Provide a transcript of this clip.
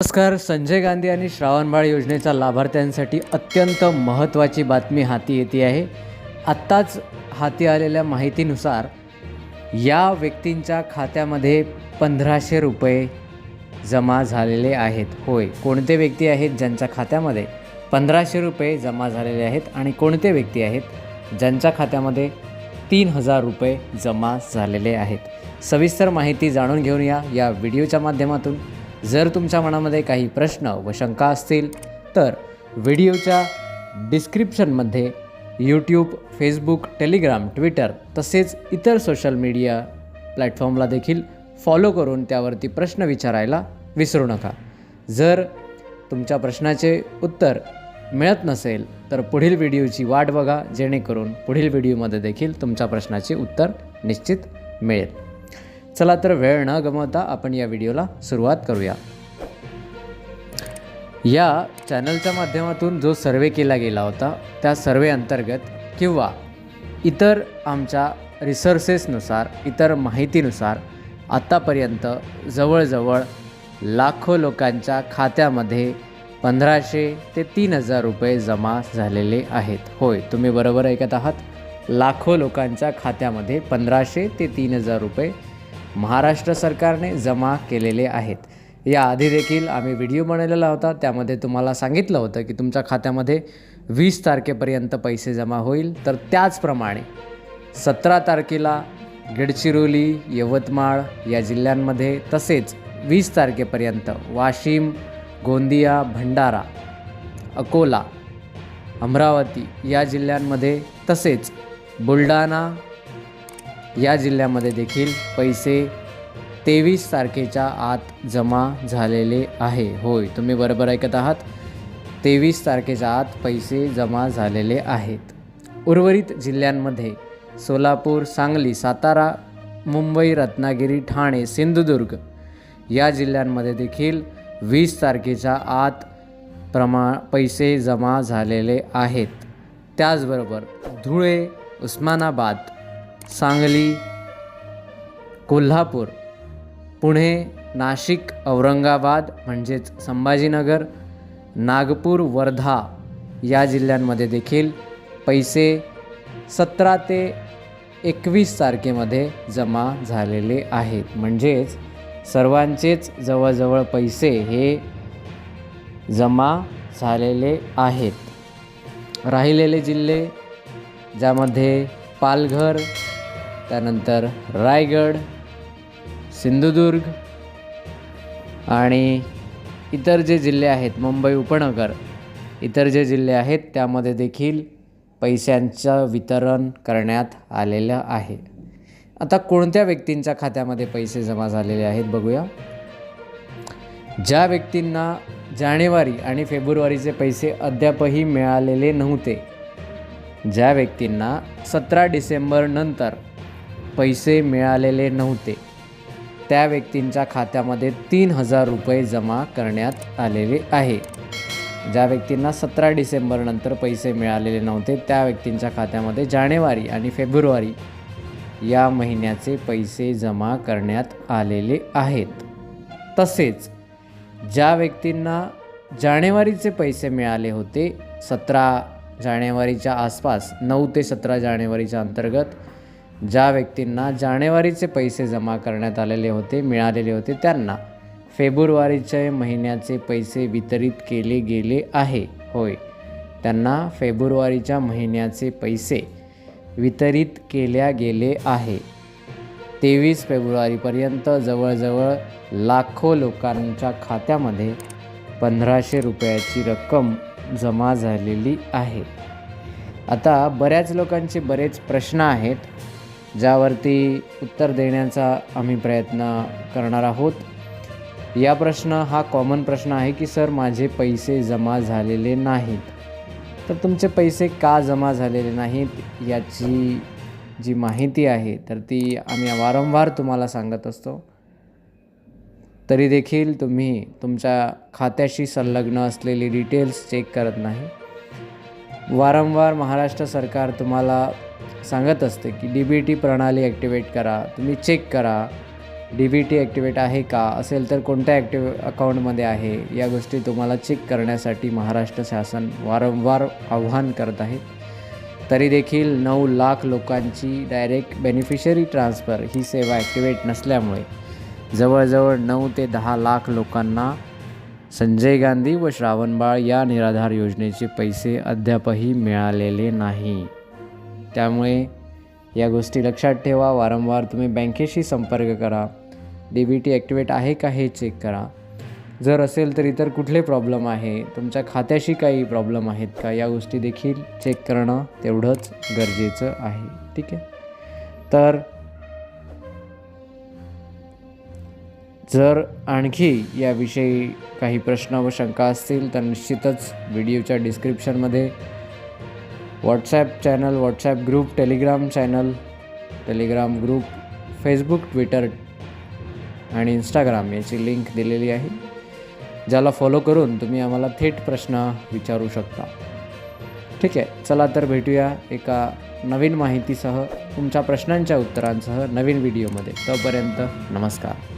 नमस्कार संजय गांधी आणि श्रावणबाळ योजनेचा लाभार्थ्यांसाठी अत्यंत महत्त्वाची बातमी हाती येते आहे. आत्ताच हाती आलेल्या माहितीनुसार या व्यक्तींच्या खात्यामध्ये पंधराशे रुपये जमा झालेले आहेत. होय कोणते व्यक्ती आहेत ज्यांच्या खात्यामध्ये पंधराशे रुपये जमा झालेले आहेत आणि कोणते व्यक्ती आहेत ज्यांच्या खात्यामध्ये तीन हजार रुपये जमा झालेले आहेत? सविस्तर माहिती जाणून घेऊन या या व्हिडिओच्या माध्यमातून. जर तुमच्या मनामध्ये काही प्रश्न व शंका असतील तर व्हिडिओच्या डिस्क्रिप्शनमध्ये यूट्यूब फेसबुक टेलिग्राम ट्विटर तसेच इतर सोशल मीडिया प्लॅटफॉर्मला देखील फॉलो करून त्यावरती प्रश्न विचारायला विसरू नका. जर तुमच्या प्रश्नाचे उत्तर मिळत नसेल तर पुढील व्हिडिओची वाट बघा जेणेकरून पुढील व्हिडिओमध्ये देखील तुमच्या प्रश्नाचे उत्तर निश्चित मिळेल. चला तर वेळ न गमावता आपण या व्हिडिओला सुरुवात करूया. या चॅनलच्या माध्यमातून जो सर्वे केला गेला होता त्या सर्वे अंतर्गत किंवा इतर आमच्या रिसोर्सेसनुसार इतर माहितीनुसार आत्तापर्यंत जवळजवळ लाखो लोकांच्या खात्यामध्ये पंधराशे ते तीन हजार रुपये जमा झालेले आहेत. होय तुम्ही बरोबर ऐकत आहात? लाखो लोकांच्या खात्यामध्ये पंधराशे ते तीन हजार रुपये महाराष्ट्र सरकारने जमा केलेले आहेत. याआधी देखील आम्ही व्हिडिओ बनवलेला होता. त्यामध्ये तुम्हाला सांगितलं होतं की तुमच्या खात्यामध्ये वीस तारखेपर्यंत पैसे जमा होईल. तर त्याचप्रमाणे सतरा तारखेला गडचिरोली यवतमाळ या जिल्ह्यांमध्ये तसेच वीस तारखेपर्यंत वाशिम गोंदिया भंडारा अकोला अमरावती या जिल्ह्यांमध्ये तसेच बुलढाणा या जिल्ह्यामध्ये देखील पैसे तेवीस तारखेच्या आत जमा झालेले आहे. होय तुम्ही बरोबर ऐकत आहात. तेवीस तारखेच्या आत पैसे जमा झालेले आहेत. उर्वरित जिल्ह्यांमध्ये सोलापूर सांगली सातारा मुंबई रत्नागिरी ठाणे सिंधुदुर्ग या जिल्ह्यांमध्ये देखील वीस तारखेच्या आत प्रमा पैसे जमा झालेले आहेत. त्याचबरोबर धुळे उस्मानाबाद सांगली कोल्हापूर पुणे नाशिक औरंगाबाद म्हणजेच संभाजीनगर नागपूर वर्धा या जिल्ह्यांमध्ये देखील पैसे सतरा ते एकवीस तारखेमध्ये जमा झालेले आहेत. म्हणजेच सर्वांचेच जवळजवळ पैसे हे जमा झालेले आहेत. राहिलेले जिल्हे ज्यामध्ये पालघर त्यानंतर रायगड सिंधुदुर्ग आणि इतर जे जिल्हे आहेत मुंबई उपनगर इतर जे जिल्हे आहेत त्यामध्ये देखील पैशांचं वितरण करण्यात आलेलं आहे. आता कोणत्या व्यक्तींच्या खात्यामध्ये पैसे जमा झालेले आहेत बघूया. ज्या व्यक्तींना जानेवारी आणि फेब्रुवारीचे पैसे अद्यापही मिळालेले नव्हते ज्या व्यक्तींना सतरा डिसेंबरनंतर पैसे मिळालेले नव्हते. त्या व्यक्तींच्या खात्यामध्ये तीन हजार रुपये जमा करण्यात आलेले आहे. ज्या व्यक्तींना सतरा डिसेंबरनंतर पैसे मिळालेले नव्हते त्या व्यक्तींच्या खात्यामध्ये जानेवारी आणि फेब्रुवारी या महिन्याचे पैसे जमा करण्यात आलेले आहेत. तसेच ज्या व्यक्तींना जानेवारीचे पैसे मिळाले होते सतरा जानेवारीच्या आसपास नऊ ते सतरा जानेवारीच्या अंतर्गत ज्या व्यक्तींना जानेवारीचे पैसे जमा करण्यात आलेले होते मिळालेले होते त्यांना फेब्रुवारीचे महिन्याचे पैसे वितरित केले गेले आहे. होय. त्यांना फेब्रुवारीच्या महिन्याचे पैसे वितरित केल्या गेले आहे. तेवीस फेब्रुवारीपर्यंत जवळजवळ लाखो लोकांच्या खात्यामध्ये पंधराशे रुपयाची रक्कम जमा झालेली आहे. आता बऱ्याच लोकांचे बरेच प्रश्न आहेत. ज्यावरती उत्तर देण्याचा आम्ही प्रयत्न करणार आहोत. या प्रश्न हा कॉमन प्रश्न आहे की सर माझे पैसे जमा झालेले नाहीत. तर तुमचे पैसे का जमा झालेले नाहीत याची जी माहिती आहे तर ती आम्ही वारंवार तुम्हाला सांगत असतो. तरी देखील तुम्ही तुमच्या खात्याशी संलग्न असलेली डिटेल्स चेक करत नाही. वारंवार महाराष्ट्र सरकार तुम्हाला सांगत असते की डी बी टी प्रणाली ॲक्टिवेट करा तुम्ही चेक करा डी बी टी ॲक्टिवेट आहे का असेल तर कोणत्या ॲक्टिव अकाउंटमध्ये आहे या गोष्टी तुम्हाला चेक करण्यासाठी महाराष्ट्र शासन वारंवार आव्हान करत आहे. तरी देखील नऊ लाख लोकांची डायरेक्ट बेनिफिशरी ट्रान्सफर ही सेवा ॲक्टिवेट नसल्यामुळे जवळजवळ नऊ ते दहा लाख लोकांना संजय गांधी व श्रावणबाळ या निराधार योजनेचे पैसे अद्यापही मिळालेले नाही. त्यामुळे या गोष्टी लक्षात ठेवा. वारंवार तुम्ही बँकेशी संपर्क करा. डी बी टी ॲक्टिवेट आहे का हे चेक करा. जर असेल तर इतर कुठले प्रॉब्लेम आहे? तुमच्या खात्याशी काही प्रॉब्लेम आहेत का? या गोष्टी देखील चेक करणं तेवढंच गरजेचं आहे. ठीक आहे? तर जर आणखी याविषयी काही प्रश्न व शंका असतील तर निश्चितच व्हिडिओच्या डिस्क्रिप्शनमध्ये WhatsApp channel WhatsApp group Telegram channel Telegram group Facebook Twitter आणि इंस्टाग्राम याची लिंक दिलेली आहे ज्याला फॉलो करून तुम्ही आम्हाला थेट प्रश्न विचारू शकता. ठीक आहे चला तर भेटूया एका नवीन माहितीसह तुमच्या प्रश्नांच्या उत्तरांसह नवीन व्हिडिओमध्ये. तोपर्यंत नमस्कार.